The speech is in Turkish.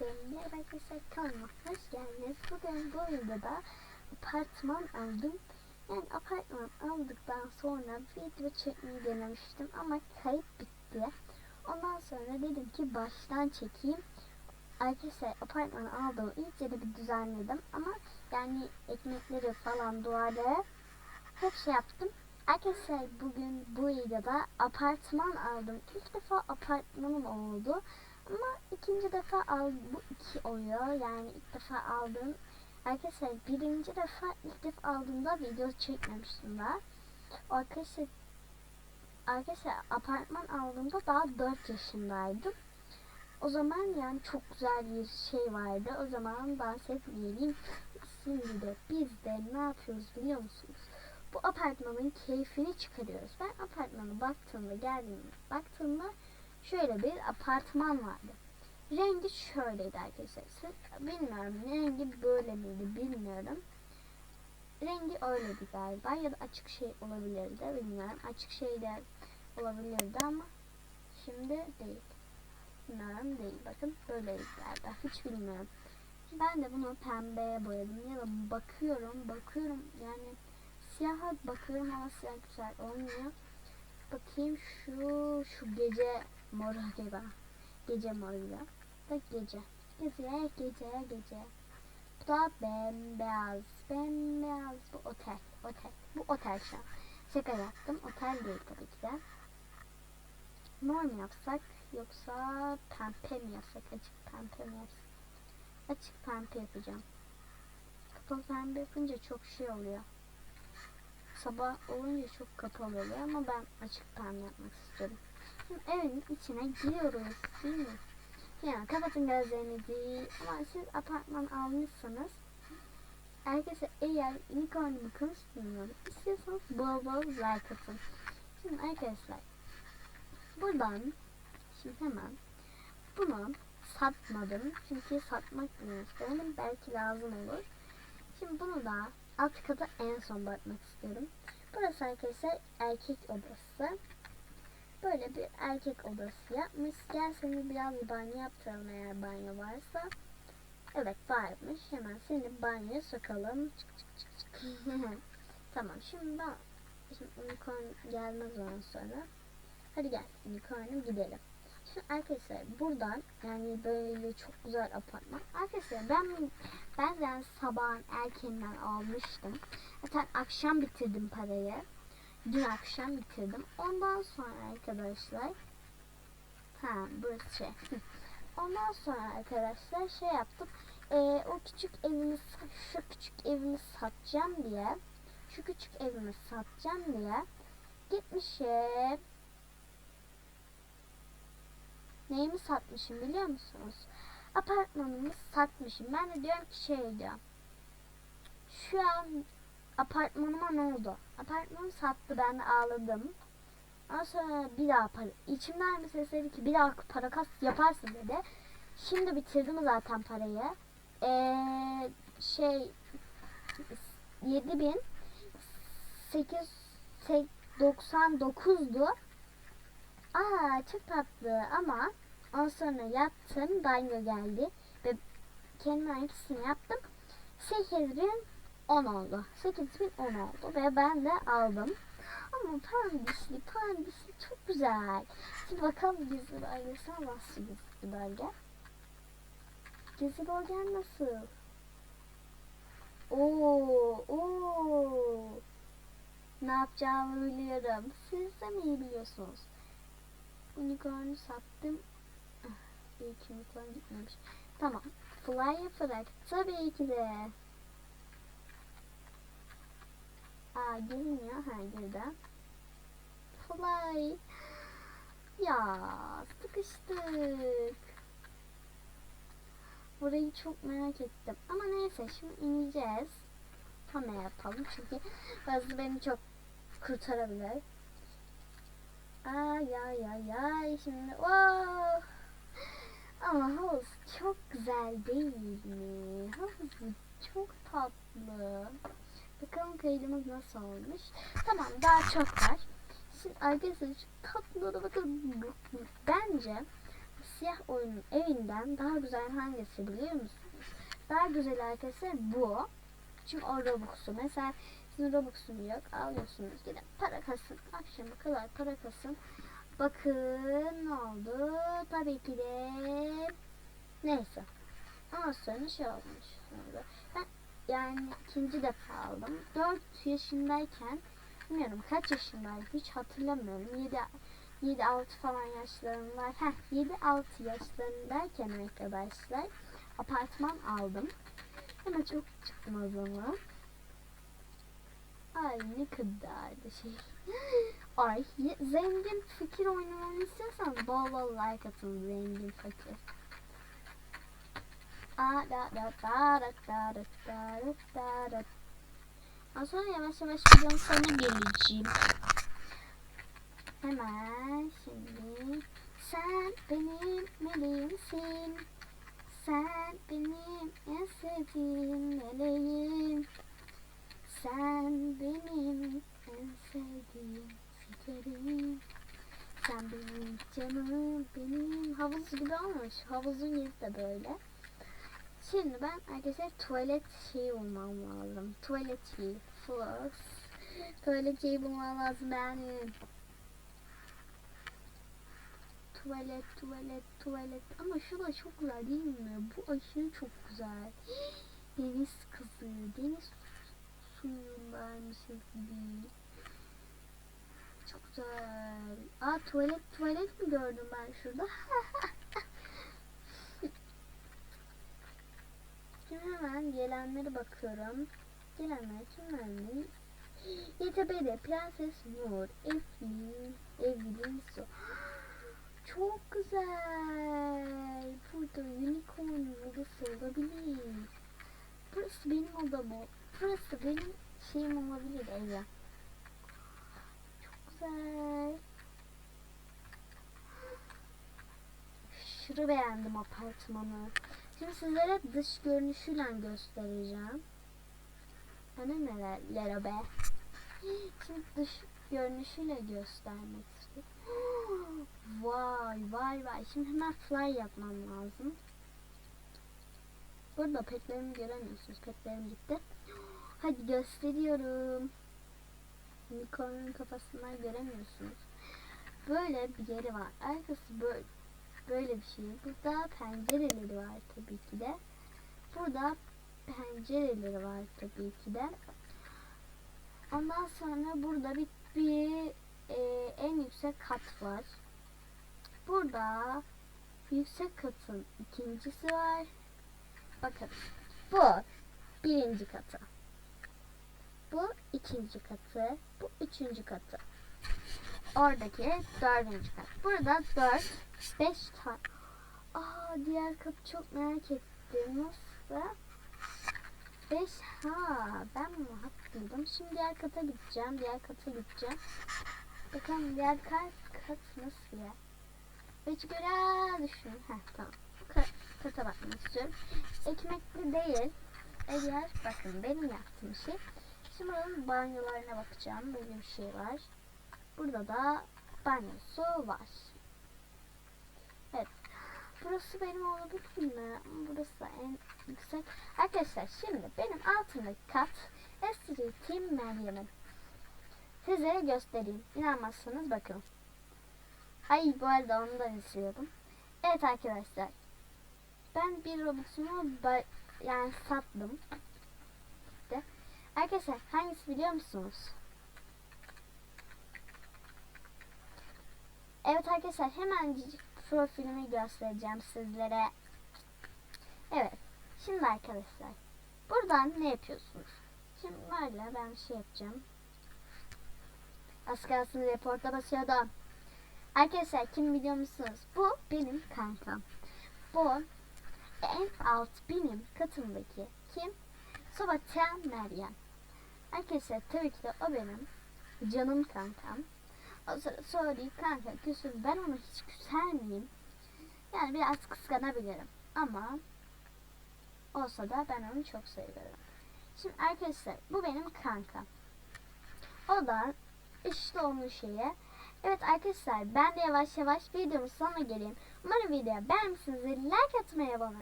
Merhaba arkadaşlar kanalıma hoş geldiniz. Bugün bu videoda apartman aldım. Yani apartman aldıktan sonra video çekmeyi denemiştim ama kayıt bitti. Ondan sonra dedim ki baştan çekeyim. Arkadaşlar apartman aldım. İyice de bir düzenledim ama yani ekmekleri falan duvarlara hep şey yaptım. Arkadaşlar bugün bu videoda apartman aldım. İlk defa apartmanım oldu. Ama ikinci defa al bu iki oluyor. Yani ilk defa aldığım arkadaşlar birinci defa ilk defa aldığımda video çekmemiştim daha. Arkadaşlar arkadaşlar apartman aldığımda daha 4 yaşındaydım. O zaman yani çok güzel bir şey vardı. O zaman bahsetmeyelim. Şimdi de biz de ne yapıyoruz biliyor musunuz? Bu apartmanın keyfini çıkarıyoruz. Ben apartmana baktığımda geldiğimde baktığımda şöyle bir apartman vardı. Rengi şöyleydi arkadaşlar. Bilmiyorum rengi böyle miydi bilmiyorum. Rengi öyleydi galiba ya da açık şey olabilirdi bilmiyorum. Açık şey de olabilirdi ama şimdi değil. Bilmiyorum değil. Bakın böyleydi galiba. Hiç bilmiyorum. Ben de bunu pembeye boyadım ya da bakıyorum bakıyorum yani siyaha bakıyorum ama siyah güzel olmuyor. Bakayım şu şu gece mor acaba. Gece moruyla. Da gece. Gece gece gece. Bu da bembeyaz. Bembeyaz bu otel. Otel. Bu otel şu an. Şaka yaptım. Otel değil tabii ki de. Mor mu yapsak yoksa pembe mi yapsak? Açık pembe mi yapsak? Açık pembe yapacağım. Kapalı pembe yapınca çok şey oluyor. Sabah olunca çok kapalı oluyor ama ben açık pembe yapmak istiyorum. Evin içine giriyoruz değil mi? Yani kapatın gözlerinizi ama siz apartman almışsanız Herkese eğer unicornumu konuşmuyorum istiyorsanız bol bol like atın. Şimdi arkadaşlar buradan şimdi hemen bunu satmadım çünkü satmak istedim belki lazım olur. Şimdi bunu da alt kata en son bakmak istiyorum. Burası arkadaşlar erkek odası. Böyle bir erkek odası yapmış. Gelseniz biraz bir banyo yaptıralım eğer banyo varsa. Evet varmış. Hemen seni banyoya sokalım. Çık çık çık çık. tamam şimdi ben şimdi unicorn gelmez ondan sonra. Hadi gel unicornum gidelim. Şimdi arkadaşlar buradan yani böyle çok güzel apartman. Arkadaşlar ben ben yani sabahın erkeninden almıştım. Zaten akşam bitirdim parayı. Dün akşam bitirdim. Ondan sonra arkadaşlar ha burası şey. Ondan sonra arkadaşlar şey yaptım. Ee, o küçük evimi şu küçük evimi satacağım diye şu küçük evimi satacağım diye gitmişim. Neyimi satmışım biliyor musunuz? Apartmanımı satmışım. Ben de diyorum ki şey diyorum. Şu an apartmanıma ne oldu? Apartmanım sattı ben ağladım. Ondan sonra bir daha para. İçimden bir ses dedi ki bir daha para kas yaparsın dedi. Şimdi bitirdim zaten parayı. Ee, şey 7000 899'du. Aa çok tatlı ama ondan sonra yattım banyo geldi ve kendime ikisini yaptım. 8000 10 oldu. 8000 10 oldu ve ben de aldım. Ama pandişli pandişli çok güzel. Şimdi bakalım gizli bölgesine nasıl gizli bölge. Gizli bölgen nasıl? Oo, oo. Ne yapacağımı biliyorum. Siz de mi iyi biliyorsunuz? Unicorn'u sattım. Ah, iyi ki unicorn gitmemiş. Tamam. Fly yaparak tabii ki de. Aa girmiyor. Ha girdi. Fly. Ya sıkıştık. Burayı çok merak ettim. Ama neyse şimdi ineceğiz. Tam yapalım çünkü bazı beni çok kurtarabilir. Ay ay ay ay şimdi wow. Ama havuz çok güzel değil mi? Havuz çok tatlı. Bakalım kaydımız nasıl olmuş. Tamam daha çok var. Şimdi arkadaşlar şu tatlılığa bakın. Bence siyah oyunun evinden daha güzel hangisi biliyor musunuz? Daha güzel arkadaşlar bu. Çünkü o Robux'u. Mesela sizin Robux'unuz yok. Alıyorsunuz gidin para kasın. Akşama kadar para kasın. Bakın ne oldu? Tabii ki de neyse. Ama sonra şey olmuş. Sonra yani ikinci defa aldım. 4 yaşındayken bilmiyorum kaç yaşındaydım hiç hatırlamıyorum. 7 7 6 falan yaşlarım var. Heh 7 6 yaşlarındayken arkadaşlar apartman aldım. Ama çok çıktım o zaman. Ay ne kadar da şey. Ay zengin fikir oynamamı istiyorsanız bol bol like atın zengin fakir. Daha sonra yavaş yavaş videonun sonuna geleceğim. Hemen şimdi sen benim meleğimsin. Sen benim en sevdiğim meleğim. Sen benim en sevdiğim şekerim. Sen benim canım, benim havuz gibi olmuş. Havuzun yeri de böyle. Şimdi ben arkadaşlar tuvalet şeyi bulmam lazım. Tuvalet şeyi, floss. Tuvalet şeyi bulmam lazım benim. Tuvalet, tuvalet, tuvalet. Ama şu da çok güzel değil mi? Bu aşırı çok güzel. Deniz kızı, deniz suyundaymışız gibi. Çok güzel. Aa tuvalet, tuvalet mi gördüm ben şurada? Şimdi hemen gelenlere bakıyorum. Gelenler kimlermiş? YTB'de Prenses Nur, Eflin, Evlin Su. Çok güzel. Burada unicorn odası olabilir. Burası benim odamı. Burası benim şeyim olabilir Eva. Çok güzel. Aşırı beğendim apartmanı. Şimdi sizlere dış görünüşüyle göstereceğim. Hani neler be. Şimdi dış görünüşüyle göstermek istiyorum. Vay vay vay. Şimdi hemen fly yapmam lazım. Burada petlerimi göremiyorsunuz. Petlerim gitti. Hadi gösteriyorum. Unicorn'un kafasından göremiyorsunuz. Böyle bir yeri var. Arkası böyle böyle bir şey. Burada pencereleri var tabii ki de. Burada pencereleri var tabii ki de. Ondan sonra burada bir, bir e, en yüksek kat var. Burada yüksek katın ikincisi var. Bakın bu birinci katı. Bu ikinci katı. Bu üçüncü katı. Oradaki dördüncü kat. Burada dört, beş tane. Aa diğer katı çok merak ettim. Nasıl? Beş ha ben mi haklıydım? Şimdi diğer kata gideceğim. Diğer kata gideceğim. Bakalım diğer kat, kat nasıl ya? Hiç göre düşünün. Heh tamam. Ka- kata bakmak istiyorum. Ekmekli değil. Eğer bakın benim yaptığım şey. Şimdi banyolarına bakacağım. Böyle bir şey var. Burada da banyosu var. Evet. Burası benim olabilir mi? Burası en yüksek. Arkadaşlar şimdi benim altındaki kat Esri Team Meryem'in. Size göstereyim. İnanmazsanız bakın. Ay bu arada ondan istiyordum. Evet arkadaşlar. Ben bir Robux'umu ba- yani sattım. İşte. Arkadaşlar hangisi biliyor musunuz? Evet arkadaşlar hemen profilimi göstereceğim sizlere. Evet. Şimdi arkadaşlar. Buradan ne yapıyorsunuz? Şimdi böyle ben şey yapacağım. Az kalsın reporta basıyordum. Arkadaşlar kim biliyor musunuz? Bu benim kankam. Bu en alt benim katımdaki kim? Sobaten Meryem. Arkadaşlar tabii ki de o benim canım kankam. O kanka küsür ben onu hiç küser miyim? Yani biraz kıskanabilirim ama olsa da ben onu çok seviyorum. Şimdi arkadaşlar bu benim kankam. O da işte onun şeye Evet arkadaşlar ben de yavaş yavaş videomun sonuna geleyim. Umarım videoyu beğenmişsinizdir. Like atmayı abone